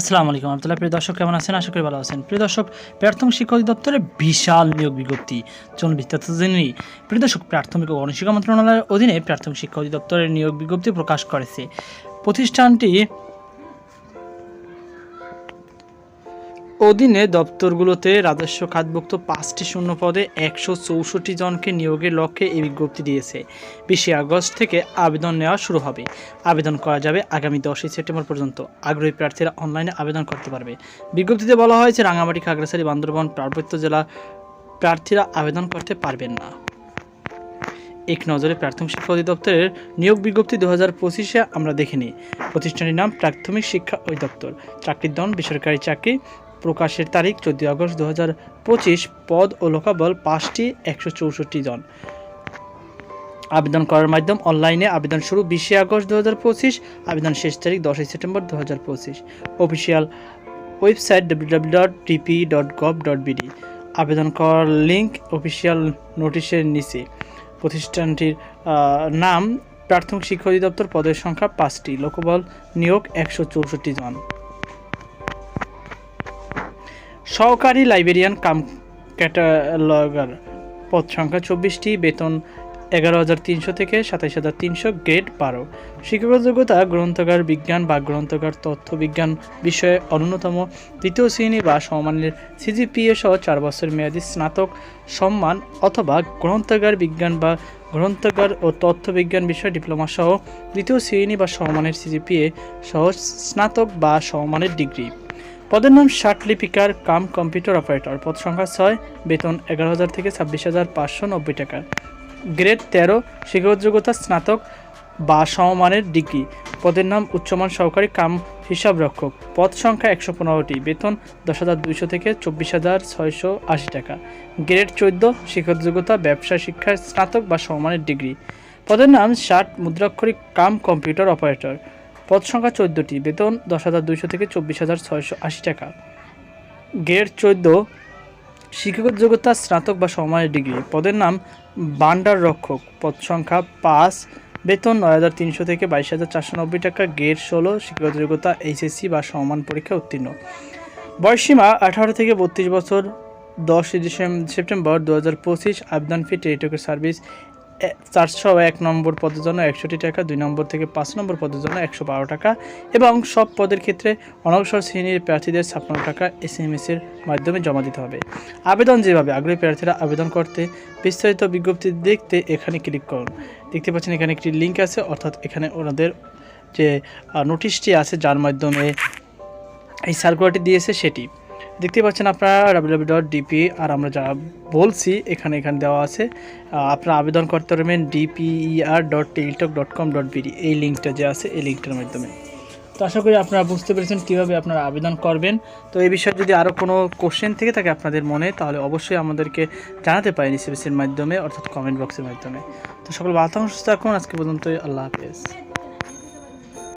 আসসালামু আলাইকুম আবদুল্লাহ প্রিয় দর্শক, কেমন আছেন? আশা করি ভালো আছেন। প্রিয় দর্শক, প্রাথমিক শিক্ষা অধিদপ্তরে বিশাল নিয়োগ বিজ্ঞপ্তি চলুন বিস্তারিত জেনে নিই প্রিয় দর্শক, প্রাথমিক ও গণশিক্ষা মন্ত্রণালয়ের অধীনে প্রাথমিক শিক্ষা অধিদপ্তরের নিয়োগ বিজ্ঞপ্তি প্রকাশ করেছে। প্রতিষ্ঠানটি অধীনে দপ্তরগুলোতে রাজস্ব খাতভুক্ত পাঁচটি শূন্য পদে একশো চৌষট্টি জনকে নিয়োগের লক্ষ্যে এই বিজ্ঞপ্তি দিয়েছে। বিশে আগস্ট থেকে আবেদন নেওয়া শুরু হবে। আবেদন করা যাবে আগামী দশই সেপ্টেম্বর পর্যন্ত। আগ্রহী প্রার্থীরা অনলাইনে আবেদন করতে পারবে। বিজ্ঞপ্তিতে বলা হয়েছে রাঙামাটি খাগড়াছড়ি, বান্দরবন, পার্বত্য জেলা প্রার্থীরা আবেদন করতে পারবেন না। এক নজরে প্রাথমিক শিক্ষা অধিদপ্তরের নিয়োগ বিজ্ঞপ্তি দু হাজার পঁচিশে আমরা দেখে নিই প্রতিষ্ঠানটির নাম প্রাথমিক শিক্ষা অধিদপ্তর। চাকরির দন বেসরকারি চাকরি প্রকাশের তারিখ চোদ্দই আগস্ট দু পদ ও লোকাবল পাঁচটি, একশো চৌষট্টি জন। আবেদন করার মাধ্যম অনলাইনে আবেদন শুরু বিশে আগস্ট দু আবেদন শেষ তারিখ দশই সেপ্টেম্বর দু হাজার পঁচিশ। Official website W W dot DP dot gov dot BD আবেদন করার লিঙ্ক অফিসিয়াল নোটিশের নিচে। প্রতিষ্ঠানটির নাম, প্রাথমিক শিক্ষা অধিদপ্তর পদের সংখ্যা পাঁচটি, লোকবল নিয়োগ একশো চৌষট্টি জন। সহকারী লাইব্রেরিয়ান কাম ক্যাটালগার। পদ সংখ্যা চব্বিশটি, বেতন এগারো হাজার তিনশো থেকে সাতাইশ হাজার তিনশো, গ্রেড বারো। শিক্ষাগত যোগ্যতা গ্রন্থকার বিজ্ঞান বা গ্রন্থকার তথ্য বিজ্ঞান বিষয়ে অন্যতম। দ্বিতীয় শ্রেণি বা সমমানের সিজিপিএ সহ চার বছর মেয়াদী স্নাতক সম্মান অথবা গ্রন্থাগার বিজ্ঞান বা গ্রন্থাগার ও তথ্য বিজ্ঞান বিষয়ে ডিপ্লোমা সহ দ্বিতীয় শ্রেণি বা সমমানের সিজিপিএ সহ স্নাতক বা সমমানের ডিগ্রি। পদের নাম ষাট লিপিকার কাম কম্পিউটার অপারেটর। পদ সংখ্যা ছয়, বেতন এগারো হাজার থেকে ছাব্বিশ হাজার পাঁচশো নব্বই টাকা। গ্রেড তেরো শিক্ষাগত যোগ্যতা স্নাতক বা সমমানের ডিগ্রি। পদের নাম উচ্চমান সহকারী কাম হিসাবরক্ষক। পদ সংখ্যা একশো পনেরোটি, বেতন দশ হাজার দুইশো থেকে চব্বিশ হাজার ছয়শো আশি টাকা। গ্রেড চোদ্দ শিক্ষাগত যোগ্যতা ব্যবসা, শিক্ষার স্নাতক বা সমমানের ডিগ্রি। পদের নাম ষাট মুদ্রাক্ষরিক কাম কম্পিউটার অপারেটর। পদ সংখ্যা চোদ্দোটি, বেতন দশ হাজার দুইশো থেকে চব্বিশ হাজার ছয়শো আশি টাকা। গ্রেড চোদ্দ, শিক্ষাগত যোগ্যতা, স্নাতক বা সমমানের ডিগ্রি। পদের নাম বান্ডার রক্ষক। পদ সংখ্যা পাঁচ, বেতন নয় হাজার তিনশো থেকে বাইশ হাজার চারশো নব্বই টাকা। গ্রেড ষোলো, শিক্ষাগত যোগ্যতা, এইচএসসি বা সমমান পরীক্ষা উত্তীর্ণ। বয়সীমা আঠারো থেকে বত্রিশ বছর। ডিসেম্বর সেপ্টেম্বর দু হাজার পঁচিশ, আবেদন ফি টেলিটকের সার্ভিস চারশো এক নম্বর পদের জন্য একষট্টি টাকা, দুই নম্বর থেকে পাঁচ নম্বর পদের জন্য একশো বারো টাকা এবং সব পদের ক্ষেত্রে অনগ্রসর শ্রেণির প্রার্থীদের ছাপ্পান্ন টাকা এস এম এর মাধ্যমে জমা দিতে হবে। আবেদন যেভাবে, আগ্রহী প্রার্থীরা আবেদন করতে বিস্তারিত বিজ্ঞপ্তি দেখতে এখানে ক্লিক করুন। দেখতে পাচ্ছেন এখানে একটি লিঙ্ক আছে, অর্থাৎ এখানে ওনাদের যে নোটিশটি আছে, যার মাধ্যমে এই সার্কুলারটি দিয়েছে সেটি। দেখতে পাচ্ছেন আপনারা ডাব্লিউ ডট ডিপি আর আমরা যা বলছি, এখানে এখানে দেওয়া আছে। আপনারা আবেদন করতে পারবেন DPER dot Teletalk dot com dot BD এই লিঙ্কটা যে আছে, এই লিঙ্কটার মাধ্যমে। তো আশা করি আপনারা বুঝতে পেরেছেন কীভাবে আপনারা আবেদন করবেন। তো এই বিষয়ে যদি আরও কোনো কোশ্চেন থেকে থাকে আপনাদের মনে, তাহলে অবশ্যই আমাদেরকে জানাতে পারেন এসএমএসের মাধ্যমে, অর্থাৎ কমেন্ট বক্সের মাধ্যমে। তো সকল বার্তা সুস্থ থাকুন, আজকে পর্যন্তই, আল্লাহ হাফেজ।